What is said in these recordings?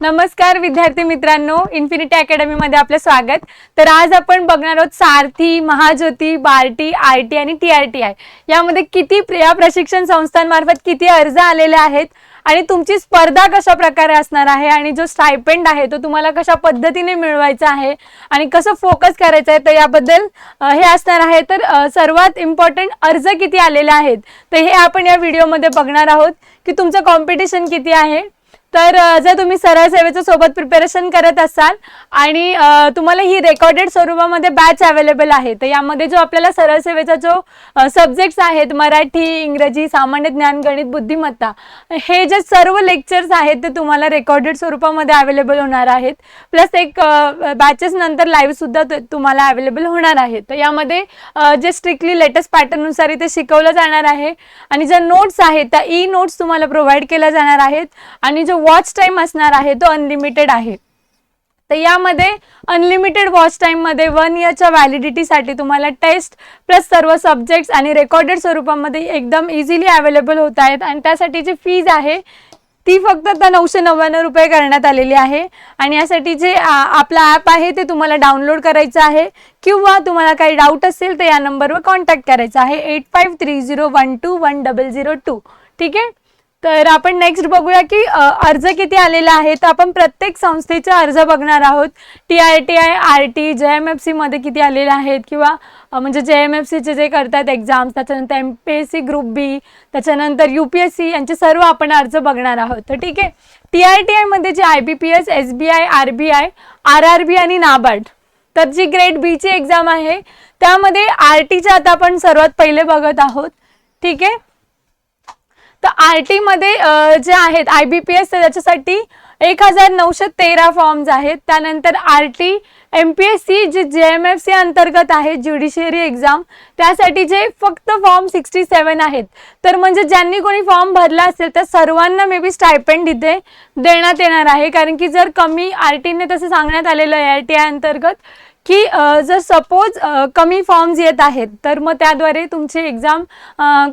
नमस्कार विद्यार्थी मित्रांनो इन्फिनिटी अकॅडमीमध्ये आपलं स्वागत. तर आज आपण बघणार आहोत सारथी महाज्योती बार्टी आर टी आणि टी आर टी आय. यामध्ये किती या प्रशिक्षण संस्थांमार्फत किती अर्ज आलेले आहेत आणि तुमची स्पर्धा कशा प्रकारे असणार आहे आणि जो स्टायपेंड आहे तो तुम्हाला कशा पद्धतीने मिळवायचा आहे आणि कसं फोकस करायचं आहे तर याबद्दल हे असणार आहे. तर सर्वात इम्पॉर्टंट अर्ज किती आलेले आहेत तर हे आपण या व्हिडिओमध्ये बघणार आहोत की तुमचं कॉम्पिटिशन किती आहे तर जर तुम्ही सरळ सेवेचं सोबत प्रिपरेशन करत असाल आणि तुम्हाला ही रेकॉर्डेड स्वरूपामध्ये बॅच अवेलेबल आहे तर यामध्ये जो आपल्याला सरळ सेवेचा जो सब्जेक्ट्स आहेत मराठी इंग्रजी सामान्य ज्ञान गणित बुद्धिमत्ता हे जे सर्व लेक्चर्स आहेत ते तुम्हाला रेकॉर्डेड स्वरूपामध्ये अवेलेबल होणार आहेत. प्लस एक बॅचेस नंतर लाईव्हसुद्धा तुम्हाला अवेलेबल होणार आहेत. तर यामध्ये जे स्ट्रिक्टली लेटेस्ट पॅटर्ननुसार इथे शिकवलं जाणार आहे. आणि ज्या नोट्स आहेत त्या ई नोट्स तुम्हाला प्रोव्हाइड केल्या जाणार आहेत. आणि जो वॉच टाईम असणार आहे तो अनलिमिटेड आहे. तर यामध्ये अनलिमिटेड वॉच टाईममध्ये वन इयरच्या व्हॅलिडिटीसाठी तुम्हाला टेस्ट प्लस सर्व सब्जेक्ट्स आणि रेकॉर्डेड स्वरूपामध्ये एकदम इझिली अवेलेबल होत आहेत. आणि त्यासाठी जी फीज आहे ती फक्त आता नऊशे नव्याण्णव रुपये करण्यात आलेली आहे. आणि यासाठी जे आपलं आपला ॲप आहे ते तुम्हाला डाउनलोड करायचं आहे. किंवा तुम्हाला काही डाऊट असेल तर या नंबरवर कॉन्टॅक्ट करायचा आहे. Eight five three zero one two one double zero two ठीक आहे? तर आपण नेक्स्ट बघूया की अर्ज किती आलेला आहे. तर आपण प्रत्येक संस्थेचे अर्ज बघणार आहोत. T I T I R T J M F सीमध्ये किती आलेले आहेत किंवा म्हणजे जे एम एफ सीचे जे करतात एक्झाम्स त्याच्यानंतर M P S C group B त्याच्यानंतर यू पी एस सी यांचे सर्व आपण अर्ज बघणार आहोत. तर ठीक आहे. टी आय टी आयमध्ये जे I B P S S B I R B I R R B आणि नाबार्ड तर जी ग्रेड बीची एक्झाम आहे त्यामध्ये आर टीच्या आता आपण सर्वात पहिले बघत आहोत. ठीक आहे? तर आर टीमध्ये जे आहेत आय बी पी एस त्याच्यासाठी एक हजार नऊशे तेरा फॉर्म्स आहेत. त्यानंतर R T M P S C जे जे एम एफ सी अंतर्गत आहे ज्युडिशियरी एक्झाम त्यासाठी जे फक्त फॉर्म सिक्स्टी सेवन आहेत. तर म्हणजे ज्यांनी कोणी फॉर्म भरला असेल त्या सर्वांना मे बी स्टायपेंड इथे देण्यात येणार आहे. कारण की जर कमी आर टीने तसं सांगण्यात आलेलं आहे आर टी आय अंतर्गत की जर सपोज कमी फॉर्म्स येत आहेत तर मग त्याद्वारे तुमची एक्झाम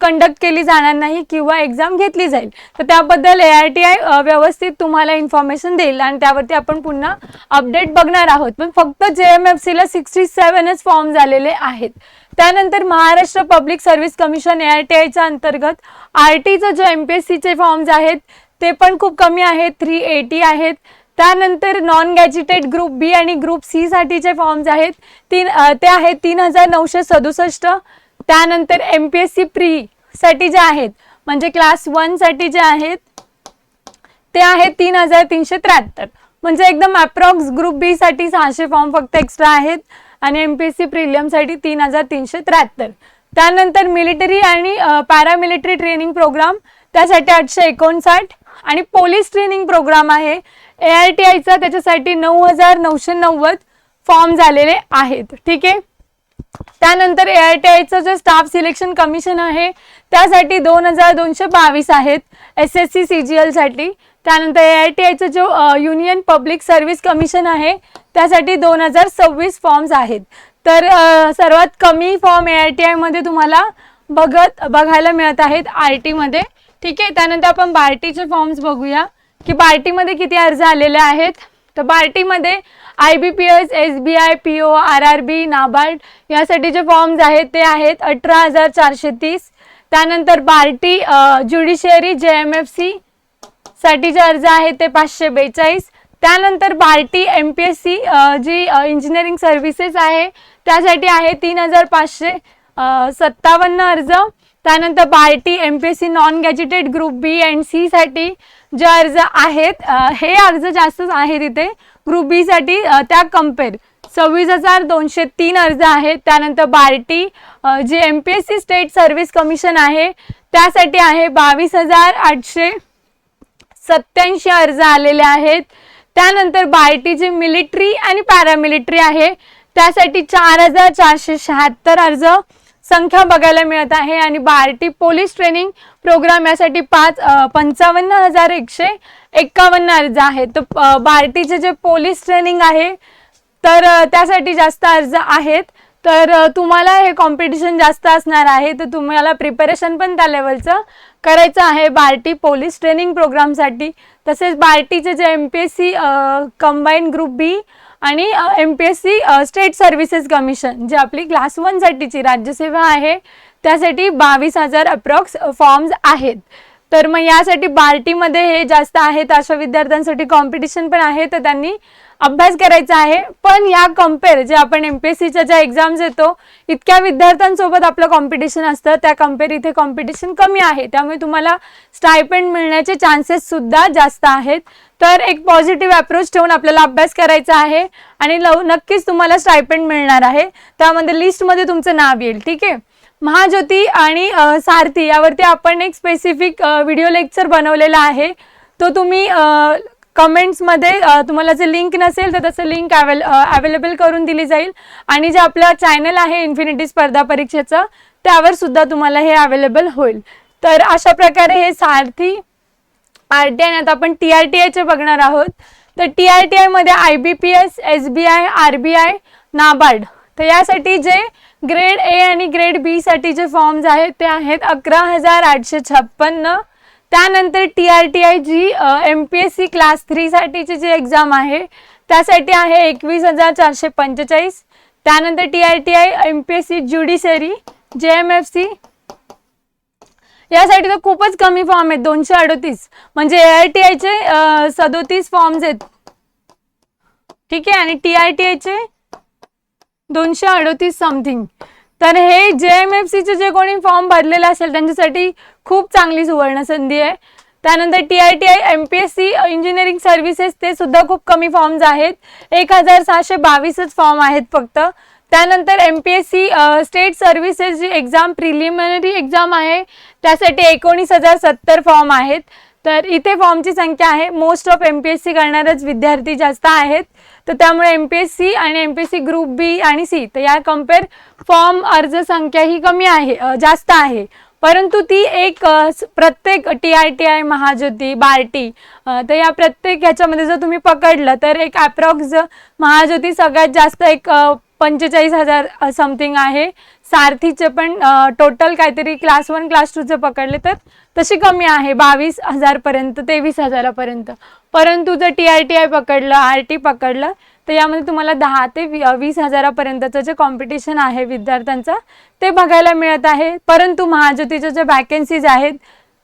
कंडक्ट केली जाणार नाही किंवा एक्झाम घेतली जाईल. तर त्याबद्दल ए आर टी आय व्यवस्थित तुम्हाला इन्फॉर्मेशन देईल आणि त्यावरती आपण पुन्हा अपडेट बघणार आहोत. पण फक्त जे एम एफ सीला सिक्स्टी सेवनच फॉर्म झालेले आहेत. त्यानंतर Maharashtra public service commission A R T आयच्या अंतर्गत आर टीचं जो एम पी एस सीचे फॉर्म्स आहेत ते पण खूप कमी आहेत. थ्री एटी आहेत. त्यानंतर नॉन गॅजिटेड ग्रुप बी आणि ग्रुप सी साठीचे फॉर्म्स आहेत. तीन ते आहेत तीन हजार नऊशे सदुसष्ट. त्यानंतर M P S C pre साठी जे आहेत म्हणजे क्लास वनसाठी जे आहेत ते आहेत तीन हजार तीनशे त्र्याहत्तर. म्हणजे एकदम अप्रॉक्स ग्रुप बी साठी सहाशे फॉर्म फक्त एक्स्ट्रा आहेत आणि एम पी एस सी प्रिलियमसाठी तीन हजार तीनशे त्र्याहत्तर. त्यानंतर मिलिटरी आणि पॅरामिलिटरी ट्रेनिंग प्रोग्राम त्यासाठी आठशे एकोणसाठ. आणि पोलीस ट्रेनिंग प्रोग्राम आहे. ए आर टी आयचा त्याच्यासाठी नऊ हजार नऊशे नव्वद फॉर्म झालेले आहेत. ठीक आहे? त्यानंतर ए आर टी आयचं जे स्टाफ सिलेक्शन कमिशन आहे त्यासाठी दोन हजार दोनशे बावीस आहेत S S C C G एलसाठी त्यानंतर ए आय टी आयचं जो युनियन पब्लिक सर्व्हिस कमिशन आहे त्यासाठी दोन हजार सव्वीस फॉर्म्स आहेत. तर सर्वात कमी फॉर्म ए आय टी आयमध्ये तुम्हाला बघत बघायला मिळत आहेत आर टीमध्ये. ठीक आहे? त्यानंतर आपण बार्टीचे फॉर्म्स बघूया. की बार्टीमध्ये किती अर्ज आलेले आहेत? तर बार्टीमध्ये I B P S S B I P O R R B NABARD यासाठी जे फॉर्म्स आहेत ते आहेत अठरा हजार चारशे तीस. त्यानंतर BARTI judiciary J M F C साठी जे अर्ज आहेत ते पाचशे बेचाळीस. त्यानंतर Barti M P S C जी इंजिनिअरिंग सर्व्हिसेस आहे त्यासाठी आहे तीन हजार पाचशे सत्तावन्न अर्ज. त्यानंतर Barti M P S C non gazetted group B and C साठी जे अर्ज आहेत हे अर्ज जास्तच आहेत इथे. ग्रुप बी साठी त्या कंपेअर सव्वीस हजार दोनशे तीन अर्ज आहेत. त्यानंतर बार्टी जे M P S C state service commission आहे त्यासाठी आहे बावीस हजार आठशे सत्याऐंशी अर्ज आलेले आहेत. त्यानंतर बायटीची मिलिटरी आणि पॅरामिलिटरी आहे त्यासाठी चार हजार चारशे शहात्तर अर्ज. संख्या बघायला मिळत आहे आणि बार्टी पोलीस ट्रेनिंग प्रोग्राम यासाठी पाच पंचावन्न हजार एकशे एक्कावन्न अर्ज आहेत. तर भारतीचे जे पोलीस ट्रेनिंग आहे तर त्यासाठी जास्त अर्ज आहेत. तर तुम्हाला हे कॉम्पिटिशन जास्त असणार आहे तर तुम्हाला प्रिपरेशन पण त्या लेवलचं करायचं आहे बार्टी पोलीस ट्रेनिंग प्रोग्रामसाठी. तसेच बार्टीचे जे M P S C combine group B आणि M P S C state services commission जे आपली क्लास वनसाठीची राज्यसेवा आहे त्यासाठी बावीस हजार अप्रॉक्स फॉर्म्स आहेत. तर मग यासाठी बार्टीमध्ये हे जास्त आहेत अशा विद्यार्थ्यांसाठी कॉम्पिटिशन पण आहे तर त्यांनी अभ्यास करायचा आहे. पण या कंपेअर जे आपण एम पी एस सीच्या ज्या एक्झाम्स येतो इतक्या विद्यार्थ्यांसोबत आपलं कॉम्पिटिशन असतं. त्या कंपेअर इथे कॉम्पिटिशन कमी आहे. त्यामुळे तुम्हाला स्टायपेंड मिळण्याचे चान्सेस सुद्धा जास्त आहेत. तर एक पॉझिटिव्ह अप्रोच ठेवून आपल्याला अभ्यास करायचा आहे आणि लव नक्कीच तुम्हाला स्टायपेंड मिळणार आहे. त्यामध्ये लिस्टमध्ये तुमचं नाव येईल ठीक आहे? महाज्योती आणि सारथी यावरती आपण एक स्पेसिफिक व्हिडिओ लेक्चर बनवलेला आहे. तो तुम्ही कमेंट्समध्ये तुम्हाला जे लिंक नसेल तर तसं लिंक अवेल अवेलेबल करून दिली जाईल. आणि जे आपलं चॅनल आहे इन्फिनिटी स्पर्धा परीक्षेचं त्यावर सुद्धा तुम्हाला हे अवेलेबल होईल. तर अशा प्रकारे हे सारथी आर टी आय आता आपण टी आर टी आयचे बघणार आहोत. तर टी आर टी आयमध्ये I B P S S B I R B I NABARD. तर यासाठी जे ग्रेड ए आणि ग्रेड बी साठी जे फॉर्म्स आहेत ते आहेत अकरा हजार आठशे छप्पन्न. त्यानंतर T R T I G M P S C class थ्रीसाठीची जी एक्झाम आहे त्यासाठी आहे एकवीस हजार चारशे पंचेचाळीस. त्यानंतर T R T I M P S C judiciary J M F C यासाठी तर खूपच कमी फॉर्म आहेत दोनशे अडोतीस. म्हणजे ए आर टी आयचे सदोतीस फॉर्म्स आहेत. ठीक आहे? आणि टी आर टी आयचे दोनशे अडोतीस समथिंग तर हे जे एम एफ सीचे जे कोणी फॉर्म भरलेले असेल त्यांच्यासाठी खूप चांगली सुवर्ण संधी आहे. त्यानंतर T I T I M P S C engineering services ते सुद्धा खूप कमी फॉर्म्स आहेत. एक हजार सहाशे बावीसच फॉर्म आहेत फक्त. त्यानंतर M P S C state services जी एक्झाम प्रिलिमिनरी एक्झाम आहे. त्यासाठी एकोणीस हजार सत्तर फॉर्म आहेत. तर इथे फॉर्मची संख्या आहे. Most of M P S C करणारच विद्यार्थी जास्त आहेत. तर त्यामुळे एम पी एस सी आणि M P S C group B आणि सी तर या कंपेअर फॉर्म अर्ज संख्या ही कमी आहे जास्त आहे. परंतु ती एक प्रत्येक T I T I Mahajyoti Barti तर या प्रत्येक ह्याच्यामध्ये जर तुम्ही पकडलं तर एक ॲप्रॉक्स महाज्योती सगळ्यात जास्त एक पंचेचाळीस हजार समथिंग आहे. सारथीचे पण टोटल काहीतरी क्लास वन क्लास टूचे पकडले तर तशी कमी आहे बावीस हजारपर्यंत तेवीस हजारापर्यंत. परंतु जर टी आर टी आय पकडलं आर टी पकडलं तर यामध्ये तुम्हाला दहा ते वी- वीस हजारापर्यंतचं जे कॉम्पिटिशन आहे विद्यार्थ्यांचं ते बघायला मिळत आहे. परंतु महाज्योतीच्या ज्या वॅकन्सीज आहेत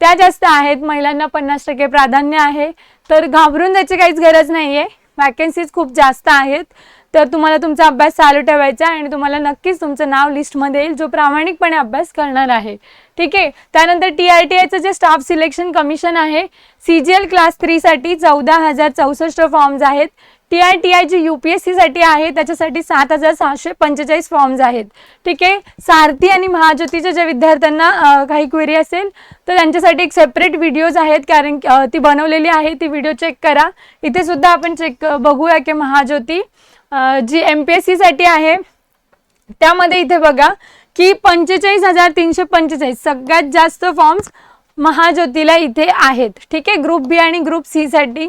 त्या जास्त आहेत. महिलांना पन्नास टक्के प्राधान्य आहे. तर घाबरून जायची काहीच गरज नाही आहे वॅकन्सीज खूप जास्त आहेत. तर तुम्हाला तुमचा अभ्यास चालू ठेवायचा आणि तुम्हाला नक्कीच तुमचं नाव लिस्टमध्ये येईल जो प्रामाणिकपणे अभ्यास करणार आहे. ठीक आहे? त्यानंतर टी आय टी आयचं जे स्टाफ सिलेक्शन कमिशन आहे सी जी एल क्लास थ्रीसाठी चौदा हजार चौसष्ट फॉर्म्स आहेत. T I T I G U P S सीसाठी आहे त्याच्यासाठी सात हजार सहाशे पंचेचाळीस फॉर्म्स आहेत. ठीक आहे? सारथी आणि महाज्योतीच्या ज्या विद्यार्थ्यांना काही क्वेरी असेल तर त्यांच्यासाठी एक सेपरेट व्हिडिओज आहेत कारण ती बनवलेली आहे ती व्हिडिओ चेक करा. इथे सुद्धा आपण चेक बघूया की Mahajyoti G M P S सीसाठी आहे त्यामध्ये इथे बघा की पंचेचाळीस हजार तीनशे पंचेचाळीस सगळ्यात जास्त फॉर्म्स महाज्योतीला इथे आहेत. ठीक आहे? ग्रुप बी आणि ग्रुप सीसाठी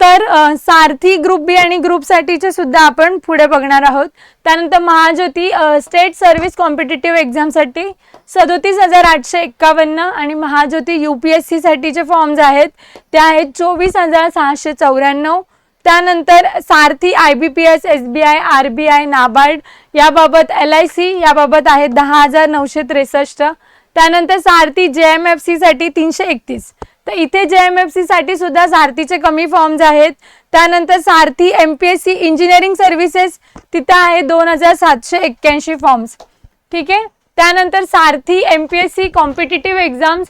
तर सारथी ग्रुप बी आणि ग्रुपसाठीचे सुद्धा आपण पुढे बघणार आहोत. त्यानंतर महाज्योती स्टेट सर्व्हिस कॉम्पिटेटिव्ह एक्झामसाठी सदोतीस हजार आठशे एक्कावन्न आणि महाज्योती यू पी एस सीसाठीचे फॉर्म्स आहेत. ते आहेत चोवीस हजार सहाशे चौऱ्याण्णव. त्यानंतर Sarthi I B P S S B I R B I NABARD याबाबत एल आय सी याबाबत आहे दहा हजार नऊशे त्रेसष्ट. त्यानंतर सारथी जे एम एफ सीसाठी तीनशे एकतीस. तर इथे जे एम एफ सीसाठी सुद्धा सारथीचे कमी फॉर्म्स आहेत. त्यानंतर Sarthi M P S C engineering services तिथं आहे दोन हजार सातशे एक्क्याऐंशी फॉर्म्स. ठीक आहे? त्यानंतर Sarthi M P S C competitive exams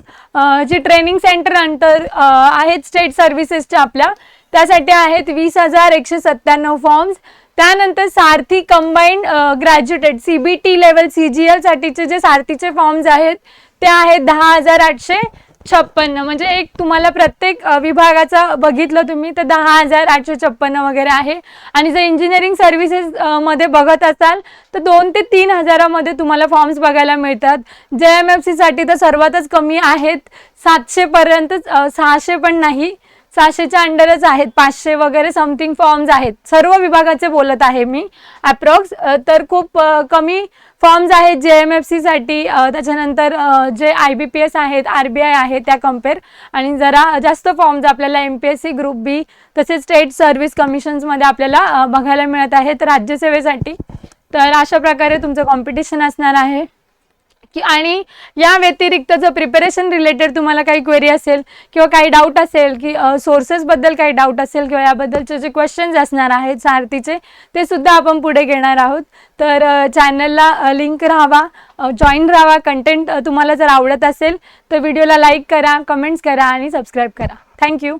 जी ट्रेनिंग सेंटर अंतर आहेत स्टेट सर्व्हिसेसच्या आपल्या त्यासाठी आहेत वीस हजार एकशे सत्त्याण्णव फॉर्म्स त्यानंतर Sarthi combined graduated C B T level C G एलसाठीचे जे सारथीचे फॉर्म्स आहेत ते आहेत दहा हजार आठशे. छप्पन्न. म्हणजे एक तुम्हाला प्रत्येक विभागाचा बघितलं तुम्ही तर दहा हजार आठशे छप्पन्न वगैरे आहे. आणि जर इंजिनिअरिंग सर्व्हिसेस मध्ये बघत असाल तर दोन ते तीन हजारामध्ये तुम्हाला फॉर्म्स बघायला मिळतात. जे एम एफ सीसाठी तर सर्वातच कमी आहेत. सातशेपर्यंत सहाशे पण नाही. सहाशेच्या अंडरच आहेत पाचशे वगैरे समथिंग फॉर्म्स आहेत. सर्व विभागाचे बोलत आहे मी अप्रॉक्स तर खूप कमी फॉर्म्स आहेत जे एम एफ सीसाठी त्याच्यानंतर जे आय बी पी एस आहेत आर बी आय आहे त्या कंपेअर आणि जरा जास्त फॉर्म्स आपल्याला M P S C group B तसेच स्टेट सर्व्हिस कमिशन्समध्ये आपल्याला बघायला मिळत आहेत राज्यसेवेसाठी. तर अशा प्रकारे तुमचं कॉम्पिटिशन असणार आहे. की आणि या व्यतिरिक्त जर प्रिपरेशन रिलेटेड तुम्हाला काही क्वेरी असेल किंवा काही डाऊट असेल की सोर्सेसबद्दल काही डाऊट असेल किंवा याबद्दलचे जे क्वेश्चन्स असणार आहेत सारथीचे ते सुद्धा आपण पुढे घेणार आहोत. तर चॅनलला लिंक राहावा जॉईन राहावा. कंटेंट तुम्हाला जर आवडत असेल तर व्हिडिओला लाईक करा कमेंट्स करा आणि सबस्क्राईब करा. थँक्यू